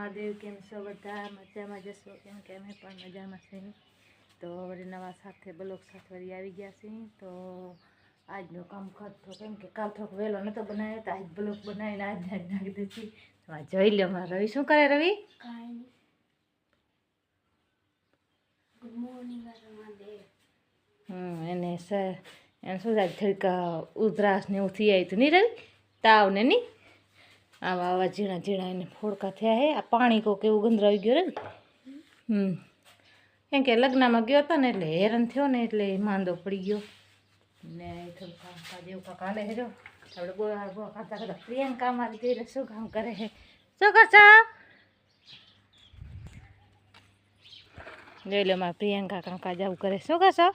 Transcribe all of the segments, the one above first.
મહાદેવ કેમ છો બધા? મજામાં જશો કેમ કે અમે પણ મજામાં છીએ. તો વળી નવા સાથે બ્લોક સાથે વળી આવી ગયા છીએ. તો આજનો કામ ખતો કેમ કે કાલ થોડોક વહેલો નહોતો બનાવ્યો તો આજ બ્લોક બનાવીને આજ નાખી દીધી. તો આ જોઈ લો મારા રવિ શું કરે રવિ? હમ એને સર એને શું થાય થોડીક ઉધરાસ ને એવું થઈ આવ્યું હતું. નહીં રવિ? તાવ ને નહીં? આવા આવા ઝીણા ઝીણા એને ફોડકા થયા હે. આ પાણી કોક એવું ગંદરાવી ગયું રે. હમ. કેમ કે લગ્નમાં ગયો હતો ને એટલે હેરાન થયો ને એટલે માંદો પડી ગયો. ને થોડું કામ કાજ એવું કાંક હાલે હેરો આપણે બોલા બોલા પ્રિયંકા મારી જોઈને શું કામ કરે છે શું કરશો? જોઈ લો મારા પ્રિયંકા કાંકા આવું કરે. શું કરશો?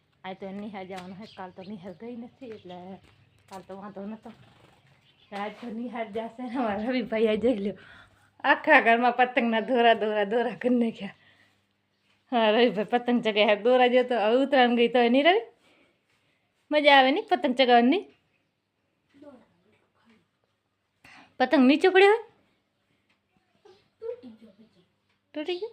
આજ તો નિહાળ જવાનું હોય કાલ તો નિહાળ ગઈ નથી એટલે કાલ તો વાંધો નહોતો આજ તો નિહાળ જશે ને અમારા રવિભાઈ આ જઈ લ્યો આખા ઘરમાં પતંગના દોરા દોરા દોરા કરી નાખ્યા હા રવિભાઈ પતંગ ચગાવ્યા દોરા જતો હવે ઉત્તરાયણ ગઈ તો નહીં રવિ મજા આવે નહીં પતંગ ચગાવવાની પતંગ નીચે પડ્યો હોય તૂટી ગયો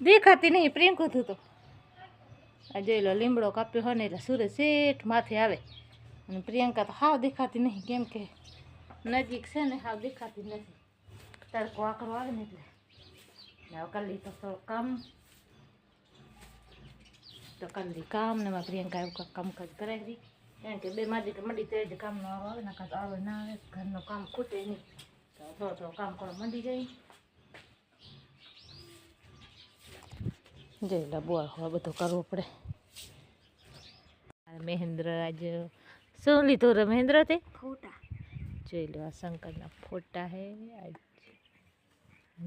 દેખાતી નહીં પ્રિયંકુ તો આ જોઈ લો, લીમડો કાપ્યો હોય ને એટલે સૂરજ શેઠ માથે આવે. અને પ્રિયંકા તો હાવ દેખાતી નહીં, કેમ કે નજીક છે ને, હાવ દેખાતી નથી. તડકો આકરો આવે ને એટલે. કરી તો થોડું કામ. તો કરી કામ ને પ્રિયંકા એવું કામકાજ કરાવી દી. કારણ કે બે માજી કે મંડી તો જ કામ ન આવે ને તો આવે, ના આવે, ઘરનું કામ ખૂટે નહીં. તો થોડો થોડું કામ કરવા મંડી જાય. જોઈ લો બોર હવે બધું કરવું પડે. આ મહેન્દ્ર આજ શું લીધું રે મહેન્દ્ર તે ફોટા. જોઈ લો આ શંકરના ફોટા હે આજ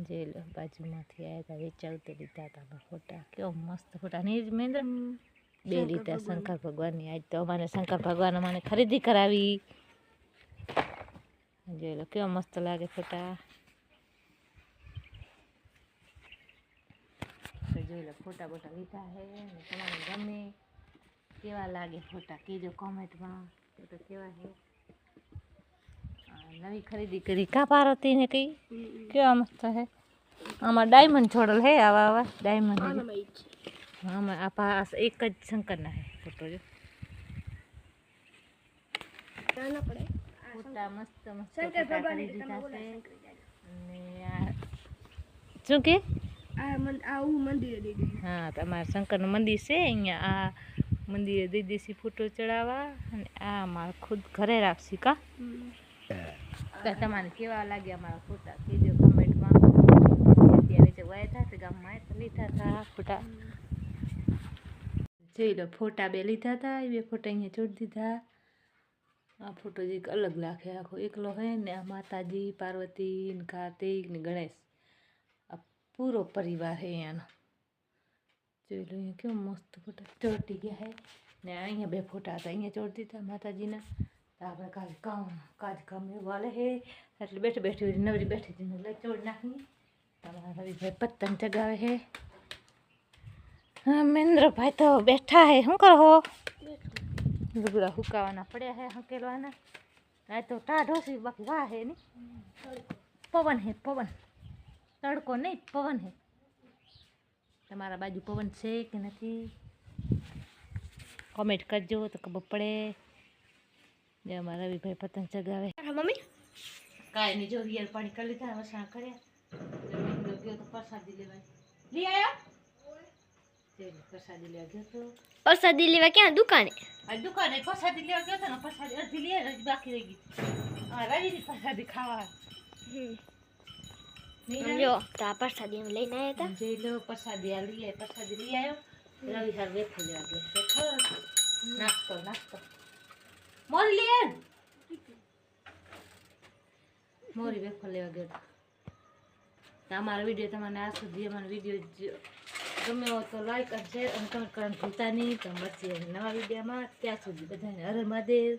જોઈ લો બાજુમાંથી આવ્યા હતા વેચાવ તો લીધા હતા ફોટા. કેવો મસ્ત ફોટા. નહીં મહેન્દ્ર? બે લીધા શંકર ભગવાનની. આજ તો અમારે શંકર ભગવાન અમારે ખરીદી કરાવી. જોઈ લો કેવો મસ્ત લાગે ફોટા. જોઈ લો ફોટા બોટા લીધા હે ને તમારે ગમે કેવા લાગે ફોટા કહેજો કોમેન્ટમાં ફોટા કેવા હે આ નવી ખરીદી કરી કા પારતી ને કઈ કેવા મસ્ત હે આમાં ડાયમંડ છોડલ હે આવા આવા ડાયમંડ હે. આમાં આ પાસ એક જ શંકરના હે ફોટો જો નાના પડે ફોટા મસ્ત મસ્ત શંકર ફોટા ભગવાન કરી તમે દીધા બોલા છે શંકર જાય. અને આ શું કે આ મન આ હું મંદિરે હા તમારા શંકરનું મંદિર છે અહીંયા આ મંદિરે દઈ દેસી ફોટો ચડાવવા અને આ મારા ખુદ ઘરે રાખશી કા? તમારે કેવા લાગ્યા મારા ફોટા? કીધો કમેન્ટમાં. અત્યારે જે વાય થશે ગામમાં તો લીધા હતા ફોટા. જોઈ લો ફોટા બે લીધા હતા એ બે ફોટા અહીંયા છોડી દીધા. આ ફોટો જે અલગ લાગે આખો એકલો હોય ને આ માતાજી પાર્વતી ને કાર્તિક ને ગણેશ. આ પૂરો પરિવાર હે અહીંયાનો જોઈ લો અહીંયા કેવો મસ્ત ફોટા ચોટી ગયા હે ને અહીંયા બે ફોટા હતા અહીંયા ચોટી દીધા માતાજીના તો આપણે કાલે કામ કાજ કામ એવું હાલે હે એટલે બેઠી બેઠી નવરી બેઠી હતી એટલે ચોડી નાખી તમારા રવિભાઈ પતંગ ચગાવે હે હા મહેન્દ્રભાઈ તો બેઠા હે શું કરો હો લુગડા હુકાવાના પડ્યા હે હકેલવાના આ તો ટાઢો છે બાકી વાહ હે ને પવન હે પવન તડકો નહીં પવન હે. તમારા બાજુ પવન છે કે નથી? કોમેન્ટ કરજો તો ખબર પડે. જે અમારા રવિભાઈ પતંગ ચગાવે. મમ્મી? કાંઈ નહીં જો રિયલ પાણી કરી લીધા વસાણ કર્યા ગયો તો પ્રસાદી લેવાય. લઈ આવ્યા તે પ્રસાદી લેવા ગયો તો. પ્રસાદી લેવા ક્યાં? દુકાને? દુકાને પ્રસાદી લેવા ગયો હતો ને પ્રસાદી અડધી લે બાકી રહી ગઈ. હા રાજીની પ્રસાદી ખાવા? જો તો આ પ્રસાદી લઈને આવ્યા હતા જોઈ લો પ્રસાદી આ લઈ પ્રસાદી લઈ આવ્યો રવિ હાર વેફર લેવા ગયો નાસ્તો નાસ્તો મોરી લે મોરી વેફર લેવા ગયો તો. તો અમારો વીડિયો તમને આ સુધી અમારો વીડિયો ગમે હોય તો લાઈક અને શેર અને કમેન્ટ કરવાનું ભૂલતા નહીં તો મળશે નવા વિડીયોમાં ત્યાં સુધી બધાને હર મહાદેવ